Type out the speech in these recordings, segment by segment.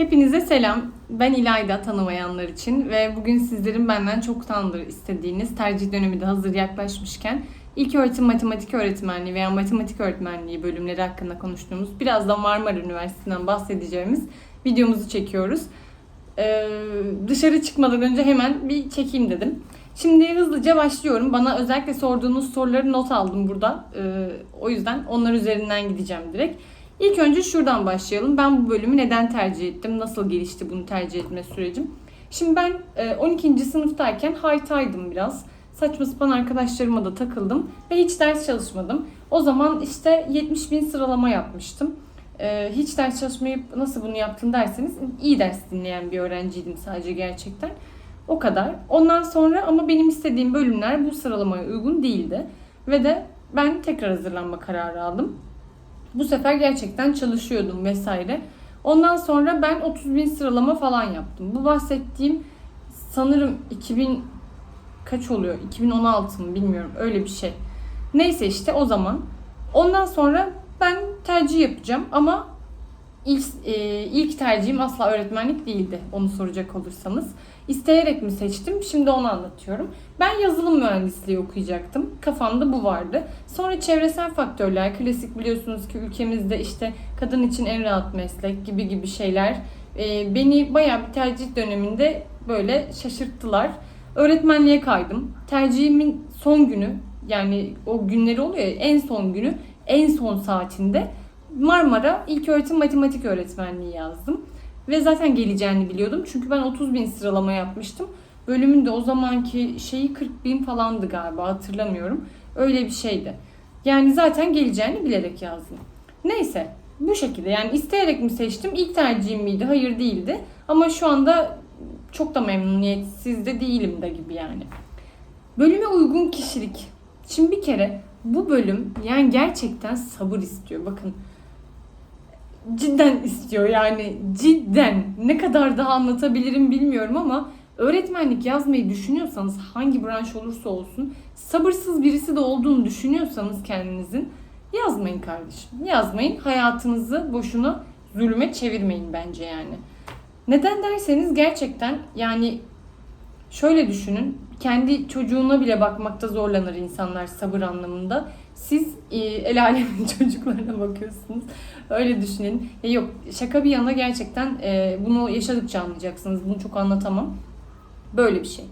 Hepinize selam. Ben İlayda tanımayanlar için ve bugün sizlerin benden çoktandır istediğiniz tercih dönemi de hazır yaklaşmışken ilk öğretim matematik öğretmenliği veya matematik öğretmenliği bölümleri hakkında konuştuğumuz biraz da Marmara Üniversitesi'nden bahsedeceğimiz videomuzu çekiyoruz. Ee, dışarı çıkmadan önce hemen bir çekeyim dedim. Şimdi hızlıca başlıyorum. Bana özellikle sorduğunuz soruları not aldım burada. Ee, o yüzden onlar üzerinden gideceğim direkt. İlk önce şuradan başlayalım. Ben bu bölümü neden tercih ettim? Nasıl gelişti bunu tercih etme sürecim? Şimdi ben e, 12. sınıftayken haytaydım biraz. Saçma sapan arkadaşlarıma da takıldım ve hiç ders çalışmadım. O zaman işte 70 bin sıralama yapmıştım. E, hiç ders çalışmayıp nasıl bunu yaptın derseniz iyi ders dinleyen bir öğrenciydim sadece gerçekten. O kadar. Ondan sonra ama benim istediğim bölümler bu sıralamaya uygun değildi. Ve de ben tekrar hazırlanma kararı aldım. Bu sefer gerçekten çalışıyordum vesaire. Ondan sonra ben 30 bin sıralama falan yaptım. Bu bahsettiğim sanırım 2000 kaç oluyor? 2016 mı bilmiyorum. Öyle bir şey. Neyse işte o zaman. Ondan sonra ben tercih yapacağım ama ilk, e, ilk tercihim asla öğretmenlik değildi. Onu soracak olursanız. İsteyerek mi seçtim? Şimdi onu anlatıyorum. Ben yazılım mühendisliği okuyacaktım. Kafamda bu vardı. Sonra çevresel faktörler, klasik biliyorsunuz ki ülkemizde işte kadın için en rahat meslek gibi gibi şeyler e, beni bayağı bir tercih döneminde böyle şaşırttılar. Öğretmenliğe kaydım. Tercihimin son günü yani o günleri oluyor ya en son günü en son saatinde Marmara İlköğretim Matematik Öğretmenliği yazdım. Ve zaten geleceğini biliyordum. Çünkü ben 30 bin sıralama yapmıştım. Bölümün de o zamanki şeyi 40 bin falandı galiba hatırlamıyorum. Öyle bir şeydi. Yani zaten geleceğini bilerek yazdım. Neyse bu şekilde yani isteyerek mi seçtim? İlk tercihim miydi? Hayır değildi. Ama şu anda çok da memnuniyetsiz de değilim de gibi yani. Bölüme uygun kişilik. Şimdi bir kere bu bölüm yani gerçekten sabır istiyor. Bakın cidden istiyor yani cidden ne kadar daha anlatabilirim bilmiyorum ama öğretmenlik yazmayı düşünüyorsanız hangi branş olursa olsun sabırsız birisi de olduğunu düşünüyorsanız kendinizin yazmayın kardeşim. Yazmayın hayatınızı boşuna zulüme çevirmeyin bence yani. Neden derseniz gerçekten yani şöyle düşünün kendi çocuğuna bile bakmakta zorlanır insanlar sabır anlamında. Siz e, el alemin çocuklarına bakıyorsunuz. Öyle düşünün. E, yok şaka bir yana gerçekten e, bunu yaşadıkça anlayacaksınız. Bunu çok anlatamam. Böyle bir şey.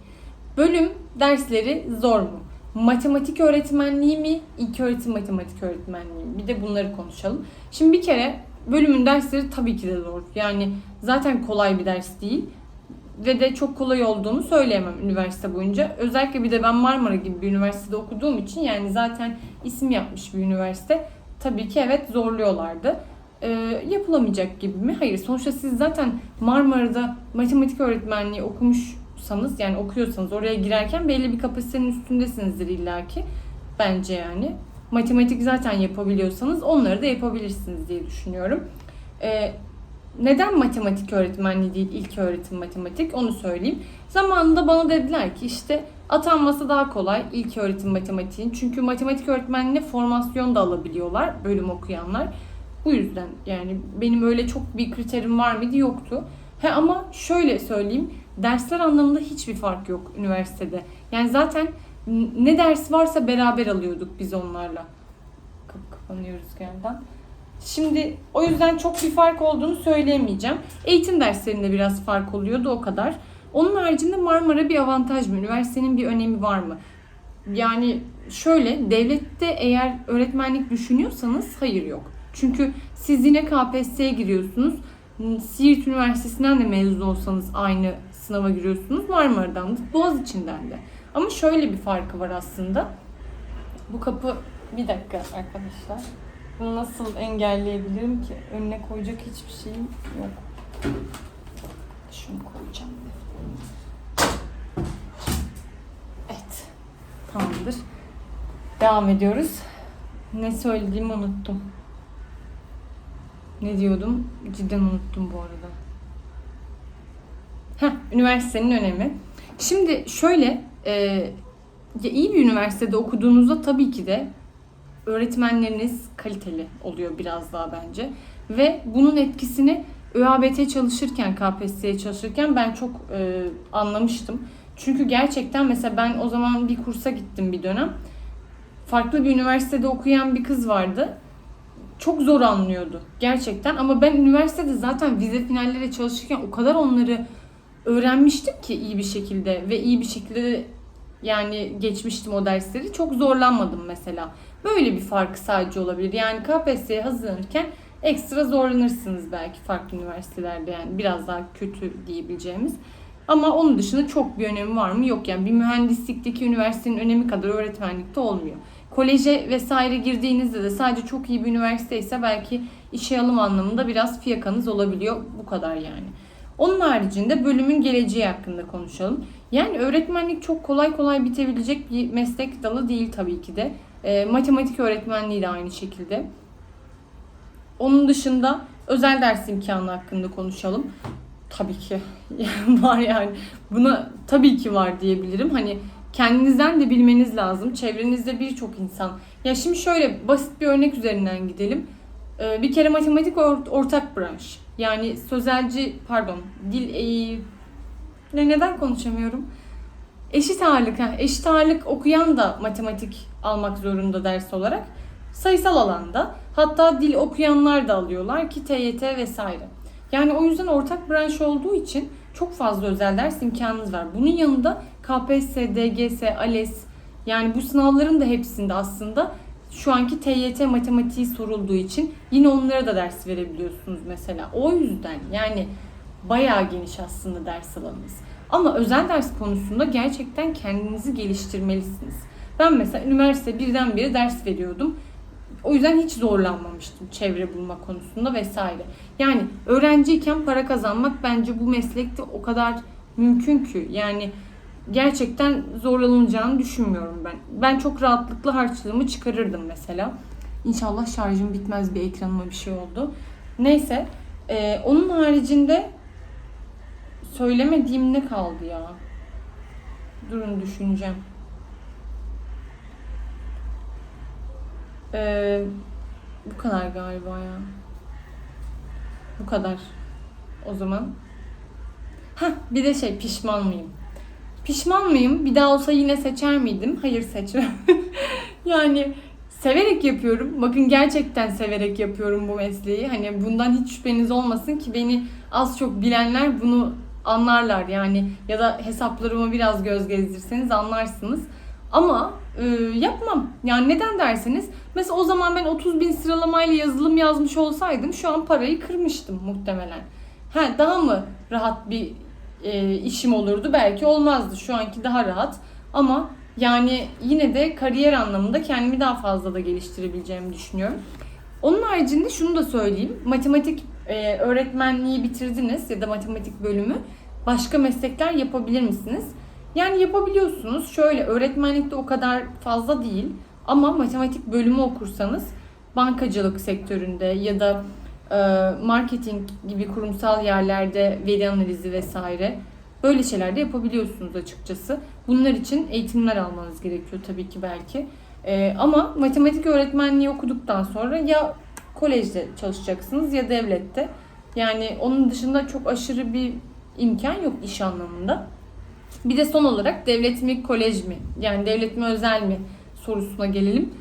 Bölüm dersleri zor mu? Matematik öğretmenliği mi? İlk öğretim matematik öğretmenliği mi? Bir de bunları konuşalım. Şimdi bir kere bölümün dersleri tabii ki de zor. Yani zaten kolay bir ders değil ve de çok kolay olduğunu söyleyemem üniversite boyunca. Özellikle bir de ben Marmara gibi bir üniversitede okuduğum için yani zaten isim yapmış bir üniversite. Tabii ki evet zorluyorlardı. Ee, yapılamayacak gibi mi? Hayır. Sonuçta siz zaten Marmara'da matematik öğretmenliği okumuşsanız yani okuyorsanız oraya girerken belli bir kapasitenin üstündesinizdir illaki. Bence yani. Matematik zaten yapabiliyorsanız onları da yapabilirsiniz diye düşünüyorum. Ee, neden matematik öğretmenliği değil ilk öğretim matematik onu söyleyeyim. Zamanında bana dediler ki işte atanması daha kolay ilk öğretim matematiğin. Çünkü matematik öğretmenliğine formasyon da alabiliyorlar bölüm okuyanlar. Bu yüzden yani benim öyle çok bir kriterim var mıydı yoktu. He ama şöyle söyleyeyim dersler anlamında hiçbir fark yok üniversitede. Yani zaten ne ders varsa beraber alıyorduk biz onlarla. Kapı kapanıyor rüzgardan. Şimdi o yüzden çok bir fark olduğunu söyleyemeyeceğim. Eğitim derslerinde biraz fark oluyordu o kadar. Onun haricinde Marmara bir avantaj mı? Üniversitenin bir önemi var mı? Yani şöyle devlette eğer öğretmenlik düşünüyorsanız hayır yok. Çünkü siz yine KPSS'ye giriyorsunuz. Siirt Üniversitesi'nden de mezun olsanız aynı sınava giriyorsunuz. Marmara'dan da Boğaziçi'nden de. Ama şöyle bir farkı var aslında. Bu kapı bir dakika arkadaşlar. Bunu nasıl engelleyebilirim ki? Önüne koyacak hiçbir şeyim yok. Şunu koyacağım. Evet. Tamamdır. Devam ediyoruz. Ne söylediğimi unuttum. Ne diyordum? Cidden unuttum bu arada. Heh, üniversitenin önemi. Şimdi şöyle, e, iyi bir üniversitede okuduğunuzda tabii ki de öğretmenleriniz kaliteli oluyor biraz daha bence. Ve bunun etkisini ÖABT çalışırken, KPSS'ye çalışırken ben çok e, anlamıştım. Çünkü gerçekten mesela ben o zaman bir kursa gittim bir dönem. Farklı bir üniversitede okuyan bir kız vardı. Çok zor anlıyordu gerçekten ama ben üniversitede zaten vize finallere çalışırken o kadar onları öğrenmiştim ki iyi bir şekilde ve iyi bir şekilde yani geçmiştim o dersleri. Çok zorlanmadım mesela. Böyle bir farkı sadece olabilir. Yani KPSS'ye hazırlanırken ekstra zorlanırsınız belki farklı üniversitelerde yani biraz daha kötü diyebileceğimiz. Ama onun dışında çok bir önemi var mı? Yok yani bir mühendislikteki üniversitenin önemi kadar öğretmenlikte olmuyor. Koleje vesaire girdiğinizde de sadece çok iyi bir üniversite ise belki işe alım anlamında biraz fiyakanız olabiliyor. Bu kadar yani. Onun haricinde bölümün geleceği hakkında konuşalım. Yani öğretmenlik çok kolay kolay bitebilecek bir meslek dalı değil tabii ki de. E, matematik öğretmenliği de aynı şekilde. Onun dışında özel ders imkanı hakkında konuşalım. Tabii ki var yani. Buna tabii ki var diyebilirim. Hani kendinizden de bilmeniz lazım. Çevrenizde birçok insan. Ya şimdi şöyle basit bir örnek üzerinden gidelim. Ee, Bir kere matematik or- ortak branş. Yani sözelci, pardon, dil e, ne neden konuşamıyorum? Eşit ağırlık, ha, eşit ağırlık okuyan da matematik almak zorunda ders olarak. Sayısal alanda. Hatta dil okuyanlar da alıyorlar ki TYT vesaire. Yani o yüzden ortak branş olduğu için çok fazla özel ders imkanınız var. Bunun yanında KPSS, DGS, ALES yani bu sınavların da hepsinde aslında şu anki TYT matematiği sorulduğu için yine onlara da ders verebiliyorsunuz mesela. O yüzden yani bayağı geniş aslında ders alanınız. Ama özel ders konusunda gerçekten kendinizi geliştirmelisiniz. Ben mesela üniversite birdenbire ders veriyordum. O yüzden hiç zorlanmamıştım çevre bulma konusunda vesaire. Yani öğrenciyken para kazanmak bence bu meslekte o kadar mümkün ki. Yani gerçekten zorlanılacağını düşünmüyorum ben. Ben çok rahatlıkla harçlığımı çıkarırdım mesela. İnşallah şarjım bitmez bir ekranıma bir şey oldu. Neyse. e, onun haricinde söylemediğim ne kaldı ya? Durun düşüneceğim. Ee, bu kadar galiba ya. Bu kadar. O zaman. Heh, bir de şey pişman mıyım? Pişman mıyım? Bir daha olsa yine seçer miydim? Hayır seçmem. yani severek yapıyorum. Bakın gerçekten severek yapıyorum bu mesleği. Hani bundan hiç şüpheniz olmasın ki beni az çok bilenler bunu anlarlar yani ya da hesaplarıma biraz göz gezdirseniz anlarsınız. Ama e, yapmam. Yani neden derseniz mesela o zaman ben 30 bin sıralamayla yazılım yazmış olsaydım şu an parayı kırmıştım muhtemelen. Ha, daha mı rahat bir e, işim olurdu? Belki olmazdı. Şu anki daha rahat. Ama yani yine de kariyer anlamında kendimi daha fazla da geliştirebileceğimi düşünüyorum. Onun haricinde şunu da söyleyeyim. Matematik e, öğretmenliği bitirdiniz ya da matematik bölümü. Başka meslekler yapabilir misiniz? Yani yapabiliyorsunuz. Şöyle öğretmenlikte o kadar fazla değil. Ama matematik bölümü okursanız bankacılık sektöründe ya da e, marketing gibi kurumsal yerlerde veri analizi vesaire böyle şeyler de yapabiliyorsunuz açıkçası. Bunlar için eğitimler almanız gerekiyor tabii ki belki. E, ama matematik öğretmenliği okuduktan sonra ya kolejde çalışacaksınız ya devlette. Yani onun dışında çok aşırı bir imkan yok iş anlamında. Bir de son olarak devlet mi kolej mi? Yani devlet mi özel mi sorusuna gelelim.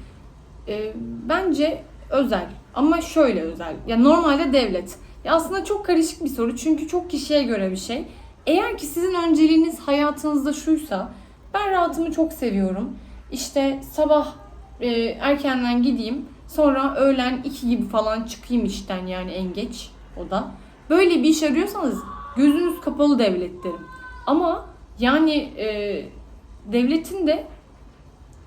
Ee, bence özel ama şöyle özel. Ya normalde devlet. Ya aslında çok karışık bir soru çünkü çok kişiye göre bir şey. Eğer ki sizin önceliğiniz hayatınızda şuysa ben rahatımı çok seviyorum. İşte sabah e, erkenden gideyim sonra öğlen 2 gibi falan çıkayım işten yani en geç o da. Böyle bir iş arıyorsanız gözünüz kapalı devlet derim. Ama yani e, devletin de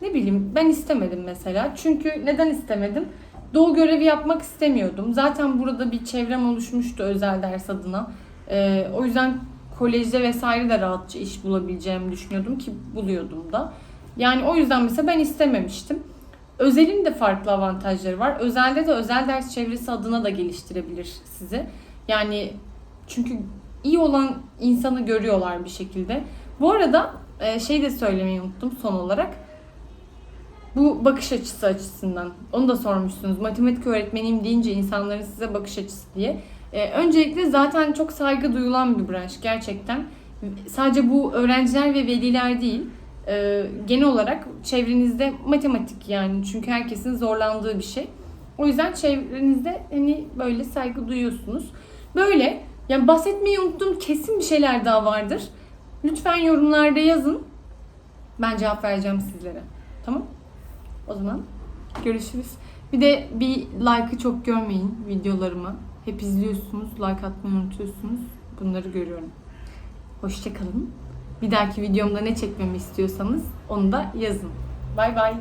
ne bileyim ben istemedim mesela. Çünkü neden istemedim? Doğu görevi yapmak istemiyordum. Zaten burada bir çevrem oluşmuştu özel ders adına. E, o yüzden kolejde vesaire de rahatça iş bulabileceğimi düşünüyordum ki buluyordum da. Yani o yüzden mesela ben istememiştim. Özelin de farklı avantajları var. Özelde de özel ders çevresi adına da geliştirebilir sizi. Yani çünkü iyi olan insanı görüyorlar bir şekilde. Bu arada e, şey de söylemeyi unuttum son olarak. Bu bakış açısı açısından. Onu da sormuşsunuz. Matematik öğretmeniyim deyince insanların size bakış açısı diye. Ee, öncelikle zaten çok saygı duyulan bir branş gerçekten. Sadece bu öğrenciler ve veliler değil. E, genel olarak çevrenizde matematik yani çünkü herkesin zorlandığı bir şey. O yüzden çevrenizde hani böyle saygı duyuyorsunuz. Böyle yani bahsetmeyi unuttuğum kesin bir şeyler daha vardır. Lütfen yorumlarda yazın. Ben cevap vereceğim sizlere. Tamam? O zaman görüşürüz. Bir de bir like'ı çok görmeyin videolarıma. Hep izliyorsunuz, like atmayı unutuyorsunuz. Bunları görüyorum. Hoşçakalın. Bir dahaki videomda ne çekmemi istiyorsanız onu da yazın. Bay bay.